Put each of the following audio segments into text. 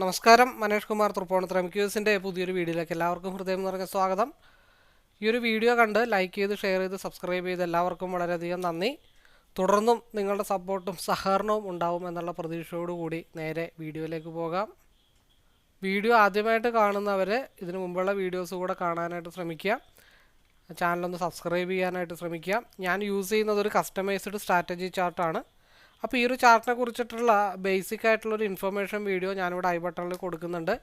നമസ്കാരം. മനേഷ് കുമാർ തൃപ്പോണത്ര എം ക്യൂസിന്റെ പുതിയൊരു വീഡിയോയിലേക്ക് എല്ലാവർക്കും ഹൃദയം നിറഞ്ഞ സ്വാഗതം. ഈ ഒരു വീഡിയോ കണ്ട് ലൈക്ക് ചെയ്ത് ഷെയർ ചെയ്ത് സബ്സ്ക്രൈബ് ചെയ്ത് എല്ലാവർക്കും വളരെയധികം നന്ദി. തുടർന്നും നിങ്ങളുടെ സപ്പോർട്ടും സഹകരണവും ഉണ്ടാവും എന്നുള്ള പ്രതീക്ഷയോടുകൂടി നേരെ വീഡിയോയിലേക്ക് പോകാം. വീഡിയോ ആദ്യമായിട്ട് കാണുന്നവർ ഇതിനു മുമ്പുള്ള വീഡിയോസ് കൂടെ കാണാനായിട്ട് ശ്രമിക്കുക. ചാനലൊന്ന് സബ്സ്ക്രൈബ് ചെയ്യാനായിട്ട് ശ്രമിക്കുക. ഞാൻ യൂസ് ചെയ്യുന്നത് ഒരു കസ്റ്റമൈസ്ഡ് സ്ട്രാറ്റജി ചാർട്ടാണ് അപ്പോൾ ഈ ഒരു ചാർട്ടിനെ കുറിച്ചിട്ടുള്ള ബേസിക് ആയിട്ടുള്ളൊരു ഇൻഫർമേഷൻ വീഡിയോ ഞാനിവിടെ ഐ ബട്ടണിൽ കൊടുക്കുന്നുണ്ട്.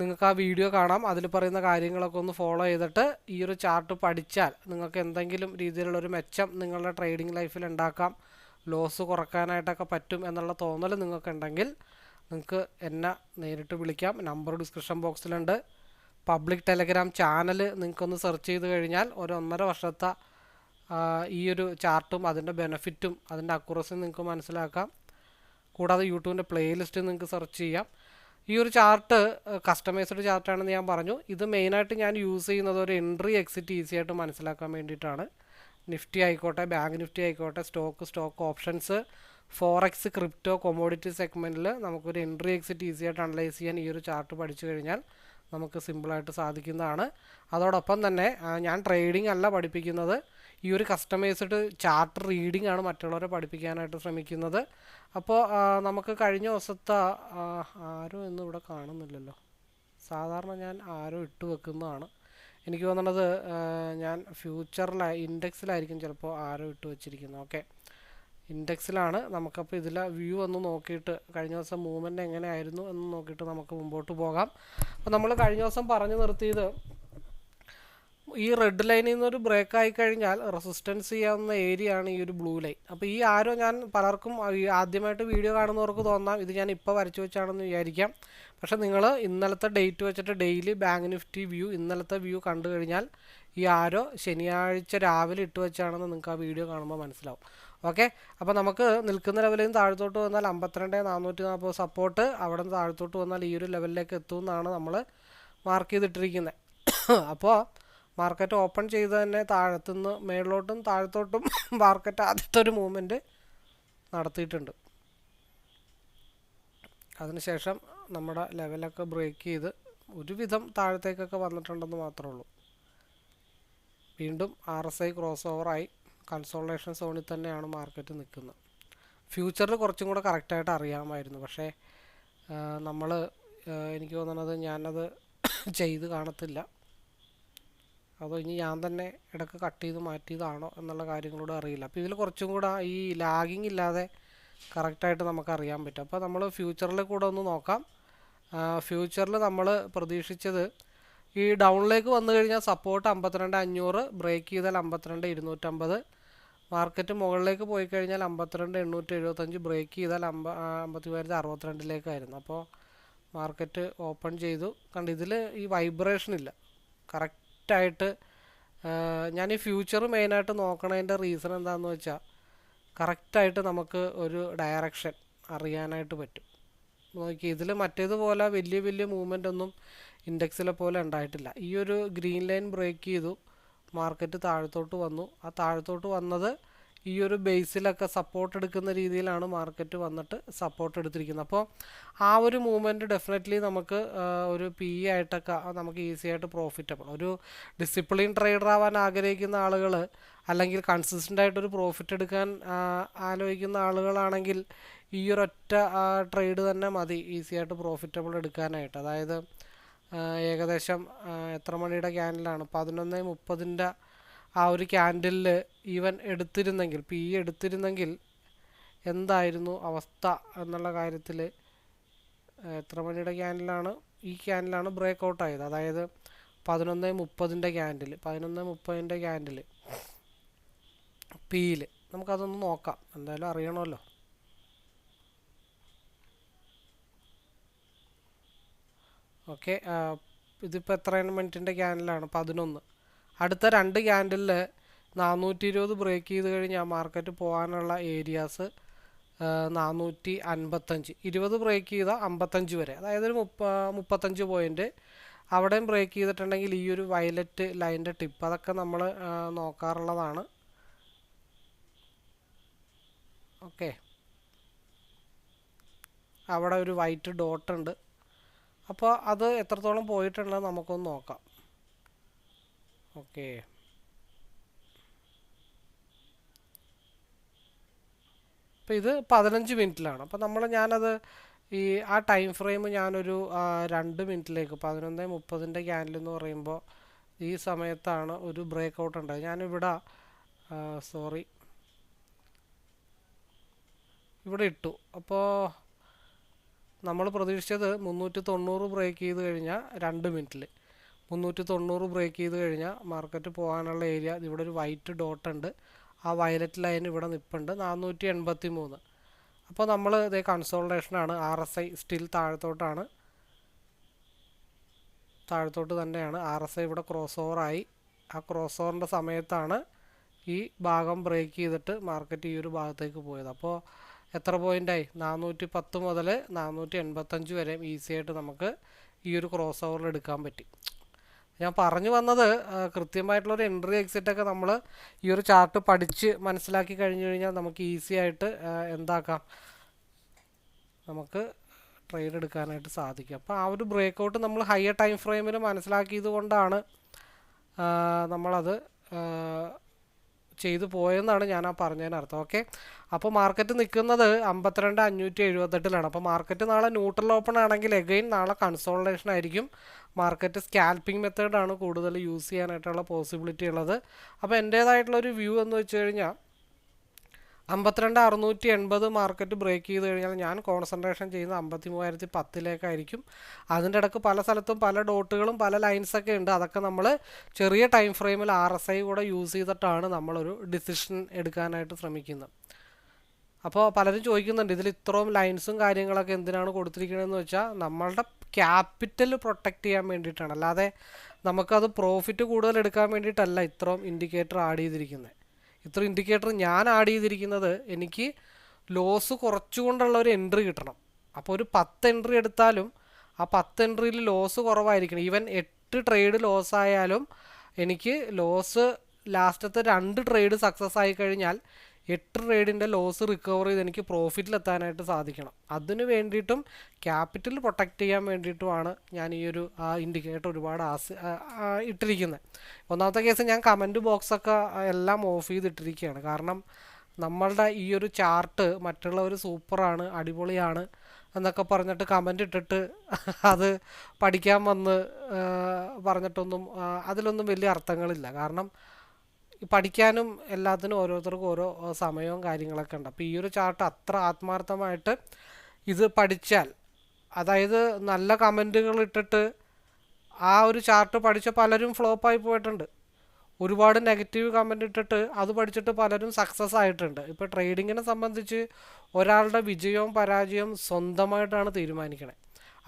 നിങ്ങൾക്ക് ആ വീഡിയോ കാണാം. അതിൽ പറയുന്ന കാര്യങ്ങളൊക്കെ ഒന്ന് ഫോളോ ചെയ്തിട്ട് ഈ ഒരു ചാർട്ട് പഠിച്ചാൽ നിങ്ങൾക്ക് എന്തെങ്കിലും രീതിയിലുള്ളൊരു മെച്ചം നിങ്ങളുടെ ട്രേഡിംഗ് ലൈഫിൽ ഉണ്ടാക്കാം. ലോസ് കുറക്കാനായിട്ടൊക്കെ പറ്റും എന്നുള്ള തോന്നൽ നിങ്ങൾക്കുണ്ടെങ്കിൽ നിങ്ങൾക്ക് എന്നെ നേരിട്ട് വിളിക്കാം. നമ്പർ ഡിസ്ക്രിപ്ഷൻ ബോക്സിലുണ്ട് പബ്ലിക് ടെലഗ്രാം ചാനൽ നിങ്ങൾക്കൊന്ന് സെർച്ച് ചെയ്ത് കഴിഞ്ഞാൽ ഒരു ഒന്നര വർഷത്തെ ഈ ഒരു ചാർട്ടും അതിന്റെ ബെനിഫിറ്റും അതിന്റെ അക്കുറസും നിങ്ങൾക്ക് മനസ്സിലാക്കാം. കൂടാതെ യൂട്യൂബിന്റെ പ്ലേലിസ്റ്റ് നിങ്ങൾക്ക് സെർച്ച് ചെയ്യാം. ഈ ഒരു ചാർട്ട് കസ്റ്റമൈസ്ഡ് ചാർട്ടാണെന്ന് ഞാൻ പറഞ്ഞു. ഇത് മെയിനായിട്ട് ഞാൻ യൂസ് ചെയ്യുന്നത് ഒരു എൻട്രി എക്സിറ്റ് ഈസി ആയിട്ട് മനസ്സിലാക്കാൻ വേണ്ടിയിട്ടാണ്. നിഫ്റ്റി ആയിക്കോട്ടെ ബാങ്ക് നിഫ്റ്റി ആയിക്കോട്ടെ stock stock options forex crypto commodity സെഗ്മെന്റിൽ നമുക്കൊരു എൻട്രി എക്സിറ്റ് ഈസി ആയിട്ട് അനലൈസ് ചെയ്യാൻ ഈ ഒരു ചാർട്ട് പഠിച്ചു കഴിഞ്ഞാൽ നമുക്ക് സിമ്പിളായിട്ട് സാധിക്കുന്നതാണ്. അതോടൊപ്പം തന്നെ ഞാൻ ട്രേഡിംഗ് അല്ല പഠിപ്പിക്കുന്നത്. ഈ ഒരു കസ്റ്റമൈസ്ഡ് ചാർട്ട് റീഡിംഗ് ആണ് മറ്റുള്ളവരെ പഠിപ്പിക്കാനായിട്ട് ശ്രമിക്കുന്നത്. അപ്പോൾ നമുക്ക് കഴിഞ്ഞ ദിവസത്തെ ആരോ എന്നും ഇവിടെ കാണുന്നില്ലല്ലോ. സാധാരണ ഞാൻ ആരോ ഇട്ട് വെക്കുന്നതാണ്. എനിക്ക് തോന്നുന്നത് ഞാൻ ഫ്യൂച്ചറിലായി ഇൻഡെക്സിലായിരിക്കും ചിലപ്പോൾ ആരോ ഇട്ട് വെച്ചിരിക്കുന്നത്. ഓക്കെ. ഇൻഡെക്സിലാണ്. നമുക്കപ്പോൾ ഇതിലെ വ്യൂ ഒന്ന് നോക്കിയിട്ട് കഴിഞ്ഞ ദിവസം മൂവ്മെന്റ് എങ്ങനെയായിരുന്നു എന്ന് നോക്കിയിട്ട് നമുക്ക് മുമ്പോട്ട് പോകാം. അപ്പോൾ നമ്മൾ കഴിഞ്ഞ ദിവസം പറഞ്ഞു നിർത്തിയത് ഈ റെഡ് ലൈനിൽ നിന്നൊരു ബ്രേക്ക് ആയി കഴിഞ്ഞാൽ റെസിസ്റ്റൻസ് ചെയ്യാവുന്ന ഏരിയ ആണ് ഈ ഒരു ബ്ലൂ ലൈൻ അപ്പോൾ ഈ ആരോ ഞാൻ പലർക്കും ആദ്യമായിട്ട് വീഡിയോ കാണുന്നവർക്ക് തോന്നാം ഇത് ഞാൻ ഇപ്പോൾ വരച്ചു വെച്ചാണെന്ന് വിചാരിക്കാം. പക്ഷേ നിങ്ങൾ ഇന്നലത്തെ ഡേറ്റ് വെച്ചിട്ട് ഡെയിലി ബാങ്ക് നിഫ്റ്റി വ്യൂ ഇന്നലത്തെ വ്യൂ കണ്ടു കഴിഞ്ഞാൽ ഈ ആരോ ശനിയാഴ്ച രാവിലെ ഇട്ട് വെച്ചാണെന്ന് നിങ്ങൾക്ക് ആ വീഡിയോ കാണുമ്പോൾ മനസ്സിലാവും. ഓക്കെ അപ്പോൾ നമുക്ക് നിൽക്കുന്ന ലെവലിൽ നിന്ന് താഴത്തോട്ട് വന്നാൽ അമ്പത്തിരണ്ട് നാനൂറ്റി നാൽപ്പത് സപ്പോർട്ട് അവിടെ നിന്ന് താഴത്തോട്ട് വന്നാൽ ഈ ഒരു ലെവലിലേക്ക് എത്തുമെന്നാണ് നമ്മൾ മാർക്ക് ചെയ്തിട്ടിരിക്കുന്നത് അപ്പോൾ മാർക്കറ്റ് ഓപ്പൺ ചെയ്ത് തന്നെ താഴത്തുനിന്ന് മേളിലോട്ടും താഴത്തോട്ടും മാർക്കറ്റ് ആദ്യത്തെ ഒരു മൂവ്മെന്റ് നടത്തിയിട്ടുണ്ട്. അതിനുശേഷം നമ്മുടെ ലെവലൊക്കെ ബ്രേക്ക് ചെയ്ത് ഒരുവിധം താഴത്തേക്കൊക്കെ വന്നിട്ടുണ്ടെന്ന് മാത്രമേ ഉള്ളൂ. വീണ്ടും ആർ എസ് ഐ ക്രോസ് ഓവറായി കൺസോളേഷൻ സോണിൽ തന്നെയാണ് മാർക്കറ്റ് നിൽക്കുന്നത്. ഫ്യൂച്ചറിൽ കുറച്ചും കൂടെ കറക്റ്റായിട്ട് അറിയാമായിരുന്നു. പക്ഷേ നമ്മൾ എനിക്ക് തോന്നുന്നത് ഞാനത് ചെയ്ത് കാണത്തില്ല. അതോ ഇനി ഞാൻ തന്നെ ഇടയ്ക്ക് കട്ട് ചെയ്ത് മാറ്റിയതാണോ എന്നുള്ള കാര്യങ്ങളോട് അറിയില്ല. അപ്പോൾ ഇതിൽ കുറച്ചും കൂടെ ഈ ലാഗിങ് ഇല്ലാതെ കറക്റ്റായിട്ട് നമുക്ക് അറിയാൻ പറ്റും. അപ്പോൾ നമ്മൾ ഫ്യൂച്ചറിൽ കൂടെ ഒന്ന് നോക്കാം. ഫ്യൂച്ചറിൽ നമ്മൾ പ്രതീക്ഷിച്ചത് ഈ ഡൗണിലേക്ക് വന്നു കഴിഞ്ഞാൽ സപ്പോർട്ട് അമ്പത്തിരണ്ട് അഞ്ഞൂറ് ബ്രേക്ക് ചെയ്താൽ അമ്പത്തിരണ്ട് ഇരുന്നൂറ്റമ്പത് മാർക്കറ്റ് മുകളിലേക്ക് പോയി കഴിഞ്ഞാൽ അമ്പത്തിരണ്ട് എണ്ണൂറ്റി എഴുപത്തഞ്ച് ബ്രേക്ക് ചെയ്താൽ അമ്പ അമ്പത്തി മൂവായിരത്തി അറുപത്തിരണ്ടിലേക്കായിരുന്നു. അപ്പോൾ മാർക്കറ്റ് ഓപ്പൺ ചെയ്തു. കണ്ട് ഇതിൽ ഈ വൈബ്രേഷൻ ഇല്ല. കറക്റ്റായിട്ട് ഞാൻ ഈ ഫ്യൂച്ചർ മെയിനായിട്ട് നോക്കണതിന്റെ റീസൺ എന്താണെന്ന് വെച്ചാൽ കറക്റ്റായിട്ട് നമുക്ക് ഒരു ഡയറക്ഷൻ അറിയാനായിട്ട് പറ്റും. നോക്കി ഇതിൽ മറ്റേതുപോലെ വലിയ വലിയ മൂവ്മെന്റ് ഒന്നും ഇൻഡെക്സിലെ പോലെ ഉണ്ടായിട്ടില്ല. ഈ ഒരു ഗ്രീൻ ലൈൻ ബ്രേക്ക് ചെയ്തു മാർക്കറ്റ് താഴത്തോട്ട് വന്നു. ആ താഴത്തോട്ട് വന്നത് ഈ ഒരു ബേസിലൊക്കെ സപ്പോർട്ട് എടുക്കുന്ന രീതിയിലാണ് മാർക്കറ്റ് വന്നിട്ട് സപ്പോർട്ട് എടുത്തിരിക്കുന്നത്. അപ്പോൾ ആ ഒരു മൂവ്മെന്റ് ഡെഫിനറ്റ്ലി നമുക്ക് ഒരു പി ഇ ആയിട്ടൊക്കെ നമുക്ക് ഈസി ആയിട്ട് പ്രോഫിറ്റബിൾ ഒരു ഡിസിപ്ലിൻ ട്രേഡർ ആവാൻ ആഗ്രഹിക്കുന്ന ആളുകൾ അല്ലെങ്കിൽ കൺസിസ്റ്റന്റ് ആയിട്ടൊരു പ്രോഫിറ്റ് എടുക്കാൻ ആലോചിക്കുന്ന ആളുകളാണെങ്കിൽ ഈ ഒരു ഒറ്റ ട്രേഡ് തന്നെ മതി ഈസി ആയിട്ട് പ്രോഫിറ്റബിൾ എടുക്കാനായിട്ട്. അതായത് ഏകദേശം എത്ര മണിയുടെ ക്യാനലാണ് പതിനൊന്ന് മുപ്പതിന്റെ ആ ഒരു ക്യാൻഡിലിൽ ഈവൻ എടുത്തിരുന്നെങ്കിൽ പി എടുത്തിരുന്നെങ്കിൽ എന്തായിരുന്നു അവസ്ഥ എന്നുള്ള കാര്യത്തിൽ എത്ര മണിയുടെ ക്യാൻഡിലാണ് ഈ ക്യാൻഡിലാണ് ബ്രേക്ക് ഔട്ട് ആയത്? അതായത് പതിനൊന്ന് മുപ്പതിന്റെ ക്യാൻഡിൽ പതിനൊന്ന് മുപ്പതിന്റെ ക്യാൻഡിൽ പിയിൽ നമുക്കതൊന്ന് നോക്കാം. എന്തായാലും അറിയണമല്ലോ. ഓക്കെ ഇതിപ്പോൾ എത്ര മിനിറ്റിന്റെ ക്യാൻഡിലാണ്? പതിനൊന്ന്. അടുത്ത രണ്ട് ക്യാൻഡലിൽ നാനൂറ്റി ഇരുപത് ബ്രേക്ക് ചെയ്ത് കഴിഞ്ഞാൽ മാർക്കറ്റ് പോകാനുള്ള ഏരിയാസ് നാനൂറ്റി അൻപത്തഞ്ച് ഇരുപത് ബ്രേക്ക് ചെയ്ത അമ്പത്തഞ്ച് വരെ. അതായത് ഒരു മുപ്പ മുപ്പത്തഞ്ച് പോയിന്റ് അവിടെയും ബ്രേക്ക് ചെയ്തിട്ടുണ്ടെങ്കിൽ ഈ ഒരു വയലറ്റ് ലൈന്റെ ടിപ്പ് അതൊക്കെ നമ്മൾ നോക്കാറുള്ളതാണ്. ഓക്കെ. അവിടെ ഒരു വൈറ്റ് ഡോട്ട് ഉണ്ട് അപ്പോൾ അത് എത്രത്തോളം പോയിട്ടുണ്ടെന്ന് നമുക്കൊന്ന് നോക്കാം. ഓക്കെ. അപ്പോൾ ഇത് പതിനഞ്ച് മിനിറ്റിലാണ്. അപ്പോൾ നമ്മൾ ഞാനത് ഈ ആ ടൈം ഫ്രെയിം ഞാനൊരു രണ്ട് മിനിറ്റിലേക്ക് പതിനൊന്ന് മുപ്പതിന്റെ ക്യാൻഡിൽ എന്ന് പറയുമ്പോൾ ഈ സമയത്താണ് ഒരു ബ്രേക്ക് ഔട്ട് ഉണ്ടായത്. ഞാനിവിടെ സോറി ഇവിടെ ഇട്ടു. അപ്പോൾ നമ്മൾ പ്രതീക്ഷിച്ചത് മുന്നൂറ്റി തൊണ്ണൂറ് ബ്രേക്ക് ചെയ്ത് കഴിഞ്ഞാൽ രണ്ട് മിനിറ്റിൽ മുന്നൂറ്റി തൊണ്ണൂറ് ബ്രേക്ക് ചെയ്ത് കഴിഞ്ഞാൽ മാർക്കറ്റ് പോകാനുള്ള ഏരിയ ഇവിടെ ഒരു വൈറ്റ് ഡോട്ട് ഉണ്ട്. ആ വയലറ്റ് ലൈൻ ഇവിടെ നിൽപ്പുണ്ട് നാനൂറ്റി എൺപത്തി മൂന്ന് അപ്പോൾ നമ്മൾ ഇതേ കൺസോൾട്ടേഷനാണ് ആർ എസ് ഐ സ്റ്റിൽ താഴത്തോട്ടാണ്. താഴത്തോട്ട് തന്നെയാണ്. ആർ എസ് ഐ ഇവിടെ ക്രോസ് ഓവറായി ആ ക്രോസ് ഓവറിന്റെ സമയത്താണ് ഈ ഭാഗം ബ്രേക്ക് ചെയ്തിട്ട് മാർക്കറ്റ് ഈ ഒരു ഭാഗത്തേക്ക് പോയത്. അപ്പോൾ എത്ര പോയിന്റായി നാനൂറ്റി പത്ത് മുതൽ നാനൂറ്റി എൺപത്തഞ്ച് വരെയും ഈസി ആയിട്ട് നമുക്ക് ഈ ഒരു ക്രോസ് ഓവറിൽ എടുക്കാൻ പറ്റി. ഞാൻ പറഞ്ഞു വന്നത് കൃത്യമായിട്ടുള്ളൊരു എൻട്രി എക്സിറ്റ് ഒക്കെ നമ്മൾ ഈ ഒരു ചാർട്ട് പഠിച്ച് മനസ്സിലാക്കി കഴിഞ്ഞു കഴിഞ്ഞാൽ നമുക്ക് ഈസി ആയിട്ട് എന്താക്കാം? നമുക്ക് ട്രേഡ് എടുക്കാനായിട്ട് സാധിക്കും. അപ്പോൾ ആ ഒരു ബ്രേക്ക് ഔട്ട് നമ്മൾ ഹയർ ടൈം ഫ്രെയിമിൽ മനസ്സിലാക്കിയത് കൊണ്ടാണ് നമ്മളത് ചെയ്തു പോയെന്നാണ് ഞാൻ ആ പറഞ്ഞതിനർത്ഥം ഓക്കെ? അപ്പോൾ മാർക്കറ്റ് നിൽക്കുന്നത് അമ്പത്തിരണ്ട് അഞ്ഞൂറ്റി എഴുപത്തെട്ടിലാണ്. അപ്പോൾ മാർക്കറ്റ് നാളെ ന്യൂട്രൽ ഓപ്പൺ ആണെങ്കിൽ എഗെയിൻ നാളെ കൺസോൾട്ടേഷൻ ആയിരിക്കും. മാർക്കറ്റ് സ്കാൽപ്പിംഗ് മെത്തേഡാണ് കൂടുതൽ യൂസ് ചെയ്യാനായിട്ടുള്ള പോസിബിലിറ്റി ഉള്ളത്. അപ്പോൾ എന്റേതായിട്ടുള്ള ഒരു വ്യൂ എന്ന് വെച്ച് കഴിഞ്ഞാൽ അമ്പത്തിരണ്ട് അറുന്നൂറ്റി എൺപത് മാർക്കറ്റ് ബ്രേക്ക് ചെയ്ത് കഴിഞ്ഞാൽ ഞാൻ കോൺസെൻട്രേഷൻ ചെയ്യുന്ന അമ്പത്തി മൂവായിരത്തി പത്തിലേക്കായിരിക്കും. അതിന്റെ ഇടയ്ക്ക് പല സ്ഥലത്തും പല ഡോട്ടുകളും പല ലൈൻസൊക്കെ ഉണ്ട്. അതൊക്കെ നമ്മൾ ചെറിയ ടൈം ഫ്രെയിമിൽ ആർ എസ് ഐ കൂടെ യൂസ് ചെയ്തിട്ടാണ് നമ്മളൊരു ഡിസിഷൻ എടുക്കാനായിട്ട് ശ്രമിക്കുന്നത്. അപ്പോൾ പലരും ചോദിക്കുന്നുണ്ട് ഇതിൽ ഇത്രയും ലൈൻസും കാര്യങ്ങളൊക്കെ എന്തിനാണ് കൊടുത്തിരിക്കണതെന്ന് വെച്ചാൽ നമ്മളുടെ ക്യാപിറ്റൽ പ്രൊട്ടക്റ്റ് ചെയ്യാൻ വേണ്ടിയിട്ടാണ്. അല്ലാതെ നമുക്കത് പ്രോഫിറ്റ് കൂടുതൽ എടുക്കാൻ വേണ്ടിയിട്ടല്ല ഇത്രയും ഇൻഡിക്കേറ്റർ ആഡ് ചെയ്തിരിക്കുന്നത്. ഇത്ര ഇൻഡിക്കേറ്റർ ഞാൻ ആഡ് ചെയ്തിരിക്കുന്നത് എനിക്ക് ലോസ് കുറച്ചുകൊണ്ടുള്ള ഒരു എൻട്രി കിട്ടണം. അപ്പോൾ ഒരു പത്ത് എൻട്രി എടുത്താലും ആ പത്ത് എൻട്രിയിൽ ലോസ് കുറവായിരിക്കണം. ഈവൻ എട്ട് ട്രേഡ് ലോസ് ആയാലും എനിക്ക് ലോസ് ലാസ്റ്റത്തെ രണ്ട് ട്രേഡ് സക്സസ് ആയി കഴിഞ്ഞാൽ എട്ട് ട്രേഡിന്റെ ലോസ് റിക്കവർ ചെയ്ത് എനിക്ക് പ്രോഫിറ്റിലെത്താനായിട്ട് സാധിക്കണം. അതിന് വേണ്ടിയിട്ടും ക്യാപിറ്റൽ പ്രൊട്ടക്റ്റ് ചെയ്യാൻ വേണ്ടിയിട്ടുമാണ് ഞാൻ ഈ ഒരു ഇൻഡിക്കേറ്റർ ഒരുപാട് ആസ് ഇട്ടിരിക്കുന്നത്. ഒന്നാമത്തെ കേസ് ഞാൻ കമന്റ് ബോക്സൊക്കെ എല്ലാം ഓഫ് ചെയ്തിട്ടിരിക്കുകയാണ്. കാരണം നമ്മളുടെ ഈ ഒരു ചാർട്ട് മറ്റുള്ളവർ സൂപ്പറാണ് അടിപൊളിയാണ് എന്നൊക്കെ പറഞ്ഞിട്ട് കമന്റ് ഇട്ടിട്ട് അത് പഠിക്കാൻ വന്ന് പറഞ്ഞിട്ടൊന്നും അതിലൊന്നും വലിയ അർത്ഥങ്ങളില്ല. കാരണം പഠിക്കാനും എല്ലാത്തിനും ഓരോരുത്തർക്കും ഓരോ സമയവും കാര്യങ്ങളൊക്കെ ഉണ്ട്. അപ്പോൾ ഈ ഒരു ചാർട്ട് അത്ര ആത്മാർത്ഥമായിട്ട് ഇത് പഠിച്ചാൽ അതായത് നല്ല കമന്റുകൾ ഇട്ടിട്ട് ആ ഒരു ചാർട്ട് പഠിച്ച പലരും ഫ്ലോപ്പായി പോയിട്ടുണ്ട്. ഒരുപാട് നെഗറ്റീവ് കമന്റ് ഇട്ടിട്ട് അത് പഠിച്ചിട്ട് പലരും സക്സസ് ആയിട്ടുണ്ട്. ഇപ്പോൾ ട്രേഡിങ്ങിനെ സംബന്ധിച്ച് ഒരാളുടെ വിജയവും പരാജയവും സ്വന്തമായിട്ടാണ് തീരുമാനിക്കണേ.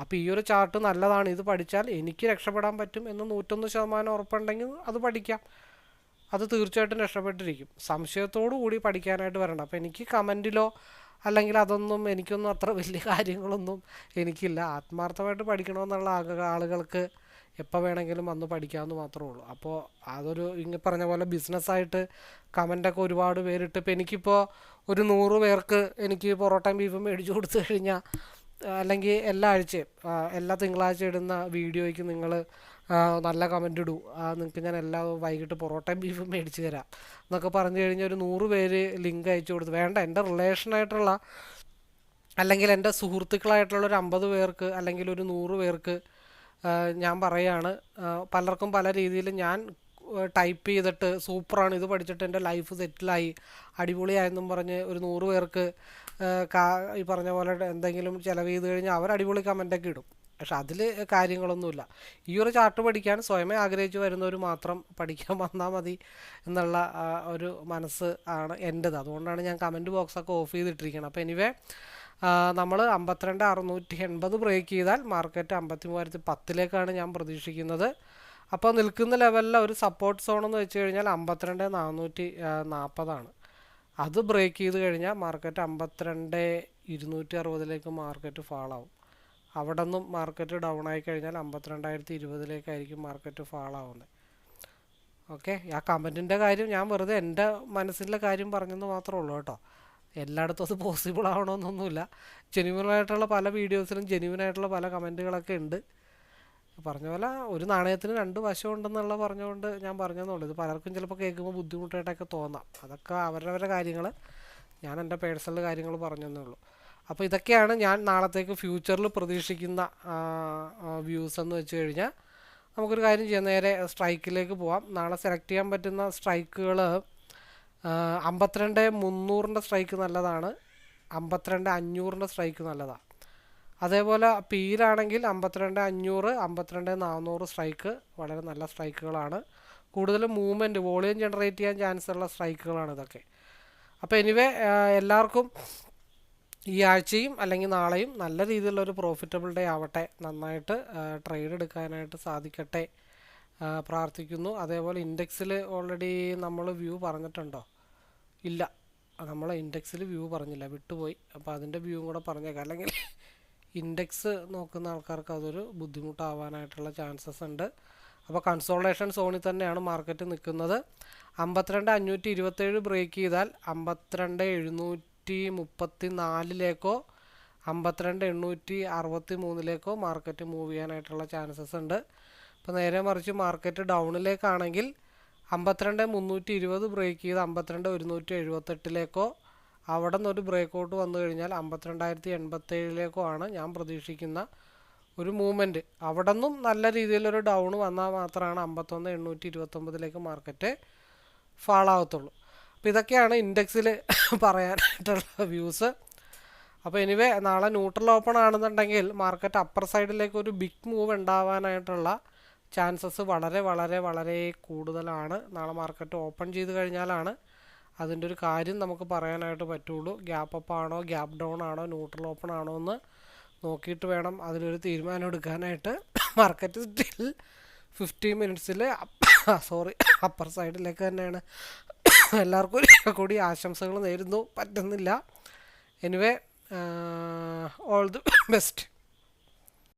അപ്പോൾ ഈ ഒരു ചാർട്ട് നല്ലതാണ്. ഇത് പഠിച്ചാൽ എനിക്ക് രക്ഷപ്പെടാൻ പറ്റും എന്ന് നൂറ്റൊന്ന് ശതമാനം ഉറപ്പുണ്ടെങ്കിൽ അത് പഠിക്കാം. അത് തീർച്ചയായിട്ടും രക്ഷപ്പെട്ടിരിക്കും. സംശയത്തോടു കൂടി പഠിക്കാനായിട്ട് വരണം. അപ്പോൾ എനിക്ക് കമന്റിലോ അല്ലെങ്കിൽ അതൊന്നും എനിക്കൊന്നും അത്ര വലിയ കാര്യങ്ങളൊന്നും എനിക്കില്ല. ആത്മാർത്ഥമായിട്ട് പഠിക്കണമെന്നുള്ള ആളുകൾക്ക് എപ്പോൾ വേണമെങ്കിലും വന്ന് പഠിക്കാമെന്ന് മാത്രമേ ഉള്ളൂ. അപ്പോൾ അതൊരു ഇങ്ങനെ പറഞ്ഞ പോലെ ബിസിനസ്സായിട്ട് കമന്റൊക്കെ ഒരുപാട് പേരിട്ട് ഇപ്പോൾ എനിക്കിപ്പോൾ ഒരു നൂറ് പേർക്ക് എനിക്ക് പൊറോട്ടയും ബീഫും മേടിച്ചു കൊടുത്തു കഴിഞ്ഞാൽ അല്ലെങ്കിൽ എല്ലാ ആഴ്ചയും എല്ലാ തിങ്കളാഴ്ച ഇടുന്ന വീഡിയോയ്ക്ക് നിങ്ങൾ നല്ല കമന്റ് ഇടൂ. നിങ്ങൾക്ക് ഞാൻ എല്ലാ വൈകിട്ട് പൊറോട്ടയും ബീഫും മേടിച്ച് തരാം. എന്നൊക്കെ പറഞ്ഞു കഴിഞ്ഞാൽ ഒരു നൂറ് പേര് ലിങ്ക് അയച്ചു കൊടുത്തു. വേണ്ട എന്റെ റിലേഷനായിട്ടുള്ള അല്ലെങ്കിൽ എന്റെ സുഹൃത്തുക്കളായിട്ടുള്ള ഒരു അമ്പത് പേർക്ക് അല്ലെങ്കിൽ ഒരു നൂറ് പേർക്ക് ഞാൻ പറയുകയാണ് പലർക്കും പല രീതിയിൽ ഞാൻ ടൈപ്പ് ചെയ്തിട്ട് സൂപ്പറാണ്. ഇത് പഠിച്ചിട്ട് എന്റെ ലൈഫ് സെറ്റിലായി അടിപൊളിയായെന്നും പറഞ്ഞ് ഒരു നൂറ് പേർക്ക് ഈ പറഞ്ഞ പോലെ എന്തെങ്കിലും ചിലവ് ചെയ്ത് കഴിഞ്ഞാൽ അവർ അടിപൊളി കമന്റൊക്കെ ഇടും. പക്ഷെ അതിൽ കാര്യങ്ങളൊന്നുമില്ല. ഈ ഒരു ചാർട്ട് പഠിക്കാൻ സ്വയമേ ആഗ്രഹിച്ച് വരുന്നവർ മാത്രം പഠിക്കാൻ വന്നാൽ മതി എന്നുള്ള ഒരു മനസ്സ് ആണ് എന്റെത് അതുകൊണ്ടാണ് ഞാൻ കമന്റ് ബോക്സൊക്കെ ഓഫ് ചെയ്തിട്ടിരിക്കുന്നത് അപ്പോൾ എനിവേ നമ്മൾ അമ്പത്തിരണ്ട് അറുന്നൂറ്റി എൺപത് ബ്രേക്ക് ചെയ്താൽ മാർക്കറ്റ് അമ്പത്തി മൂവായിരത്തി പത്തിലേക്കാണ് ഞാൻ പ്രതീക്ഷിക്കുന്നത്. അപ്പോൾ നിൽക്കുന്ന ലെവലിൽ ഒരു സപ്പോർട്ട് സോൺ എന്ന് വെച്ച് കഴിഞ്ഞാൽ അമ്പത്തിരണ്ട് നാനൂറ്റി നാൽപ്പതാണ് അത് ബ്രേക്ക് ചെയ്ത് കഴിഞ്ഞാൽ മാർക്കറ്റ് അമ്പത്തിരണ്ട് ഇരുന്നൂറ്റി അറുപതിലേക്ക് മാർക്കറ്റ് ഫാളാവും അവിടെ നിന്നും മാർക്കറ്റ് ഡൗൺ ആയി കഴിഞ്ഞാൽ അമ്പത്തിരണ്ടായിരത്തി ഇരുപതിലേക്കായിരിക്കും മാർക്കറ്റ് ഫാൾ ആവുന്നത് ഓക്കെ ആ കമന്റിന്റെ കാര്യം ഞാൻ വെറുതെ എന്റെ മനസ്സിലെ കാര്യം പറഞ്ഞെന്ന് മാത്രമേ ഉള്ളൂ കേട്ടോ. എല്ലായിടത്തും അത് പോസിബിൾ ആവണമെന്നൊന്നുമില്ല ജെന്യുവനായിട്ടുള്ള പല വീഡിയോസിലും ജെന്യുവനായിട്ടുള്ള പല കമന്റുകളൊക്കെ ഉണ്ട്. പറഞ്ഞ പോലെ ഒരു നാണയത്തിന് രണ്ട് വശം ഉണ്ടെന്നുള്ള പറഞ്ഞുകൊണ്ട് ഞാൻ പറഞ്ഞതെന്നുള്ളൂ ഇത് പലർക്കും ചിലപ്പോൾ കേൾക്കുമ്പോൾ ബുദ്ധിമുട്ടായിട്ടൊക്കെ തോന്നാം. അതൊക്കെ അവരവരുടെ കാര്യങ്ങൾ ഞാൻ എന്റെ പേഴ്സണൽ കാര്യങ്ങൾ പറഞ്ഞതേ ഉള്ളൂ. അപ്പോൾ ഇതൊക്കെയാണ് ഞാൻ നാളത്തേക്ക് ഫ്യൂച്ചറിൽ പ്രതീക്ഷിക്കുന്ന വ്യൂസ് എന്ന് വെച്ച് കഴിഞ്ഞാൽ. നമുക്കൊരു കാര്യം ചെയ്യാം നേരെ സ്ട്രൈക്കിലേക്ക് പോവാം. നാളെ സെലക്ട് ചെയ്യാൻ പറ്റുന്ന സ്ട്രൈക്കുകൾ അമ്പത്തിരണ്ട് മുന്നൂറിന്റെ സ്ട്രൈക്ക് നല്ലതാണ്. അമ്പത്തിരണ്ട് അഞ്ഞൂറിന്റെ സ്ട്രൈക്ക് നല്ലതാണ് അതേപോലെ പീലാണെങ്കിൽ അമ്പത്തിരണ്ട് അഞ്ഞൂറ് അമ്പത്തിരണ്ട് നാനൂറ് സ്ട്രൈക്ക് വളരെ നല്ല സ്ട്രൈക്കുകളാണ് കൂടുതലും മൂവ്മെന്റ് വോളിയം ജനറേറ്റ് ചെയ്യാൻ ചാൻസ് ഉള്ള സ്ട്രൈക്കുകളാണ് ഇതൊക്കെ. അപ്പോൾ എനിവേ എല്ലാവർക്കും ഈ ആഴ്ചയും അല്ലെങ്കിൽ നാളെയും നല്ല രീതിയിലുള്ള ഒരു പ്രോഫിറ്റബിൾ ഡേ ആവട്ടെ. നന്നായിട്ട് ട്രേഡ് എടുക്കാനായിട്ട് സാധിക്കട്ടെ. പ്രാർത്ഥിക്കുന്നു. അതേപോലെ ഇൻഡെക്സിൽ ഓൾറെഡി നമ്മൾ വ്യൂ പറഞ്ഞിട്ടുണ്ടോ? ഇല്ല. നമ്മൾ ഇൻഡെക്സിൽ വ്യൂ പറഞ്ഞില്ല. വിട്ടുപോയി. അപ്പോൾ അതിന്റെ വ്യൂവും കൂടെ പറഞ്ഞേക്കാം. അല്ലെങ്കിൽ ഇൻഡെക്സ് നോക്കുന്ന ആൾക്കാർക്ക് അതൊരു ബുദ്ധിമുട്ടാവാനായിട്ടുള്ള ചാൻസസ് ഉണ്ട്. അപ്പോൾ കൺസോൾട്ടേഷൻ സോണിൽ തന്നെയാണ് മാർക്കറ്റ് നിൽക്കുന്നത്. അമ്പത്തിരണ്ട് അഞ്ഞൂറ്റി ഇരുപത്തേഴ് ബ്രേക്ക് ചെയ്താൽ അമ്പത്തിരണ്ട് എഴുന്നൂറ്റി മുപ്പത്തി നാലിലേക്കോ അമ്പത്തിരണ്ട് എണ്ണൂറ്റി അറുപത്തി മൂന്നിലേക്കോ മാർക്കറ്റ് മൂവ് ചെയ്യാനായിട്ടുള്ള ചാൻസസ് ഉണ്ട്. ഇപ്പോൾ നേരെ മറിച്ച് മാർക്കറ്റ് ഡൗണിലേക്കാണെങ്കിൽ അമ്പത്തിരണ്ട് മുന്നൂറ്റി ഇരുപത് ബ്രേക്ക് ചെയ്ത് അമ്പത്തിരണ്ട് ഒരുന്നൂറ്റി എഴുപത്തെട്ടിലേക്കോ അവിടെ നിന്നൊരു ബ്രേക്ക് ഔട്ട് വന്നു കഴിഞ്ഞാൽ അമ്പത്തിരണ്ടായിരത്തി എൺപത്തേഴിലേക്കോ ആണ് ഞാൻ പ്രതീക്ഷിക്കുന്ന ഒരു മൂവ്മെന്റ് അവിടെ നിന്നും നല്ല രീതിയിലൊരു ഡൗൺ വന്നാൽ മാത്രമാണ് അമ്പത്തൊന്ന് എണ്ണൂറ്റി ഇരുപത്തൊമ്പതിലേക്ക് മാർക്കറ്റ് ഫാൾ ആവത്തുള്ളൂ. അപ്പോൾ ഇതൊക്കെയാണ് ഇൻഡെക്സിൽ പറയാനായിട്ടുള്ള വ്യൂസ്. അപ്പോൾ എനിവേ നാളെ ന്യൂട്രൽ ഓപ്പൺ ആണെന്നുണ്ടെങ്കിൽ മാർക്കറ്റ് അപ്പർ സൈഡിലേക്ക് ഒരു ബിഗ് മൂവ് ഉണ്ടാവാനായിട്ടുള്ള ചാൻസസ് വളരെ വളരെ വളരെ കൂടുതലാണ്. നാളെ മാർക്കറ്റ് ഓപ്പൺ ചെയ്ത് കഴിഞ്ഞാലാണ് അതിന്റെ ഒരു കാര്യം നമുക്ക് പറയാനായിട്ട് പറ്റുള്ളൂ. ഗ്യാപ്പ് അപ്പ് ആണോ ഗ്യാപ്പ് ഡൗൺ ആണോ ന്യൂട്രൽ ഓപ്പൺ ആണോ എന്ന് നോക്കിയിട്ട് വേണം അതിലൊരു തീരുമാനം എടുക്കാനായിട്ട്. മാർക്കറ്റ് സ്റ്റിൽ ഫിഫ്റ്റീൻ മിനിറ്റ്സിൽ സോറി അപ്പർ സൈഡിലേക്ക് തന്നെയാണ് എല്ലാവർക്കും കൂടി ആശംസകൾ നേരുന്നു. പറ്റുന്നില്ല. Anyway all the best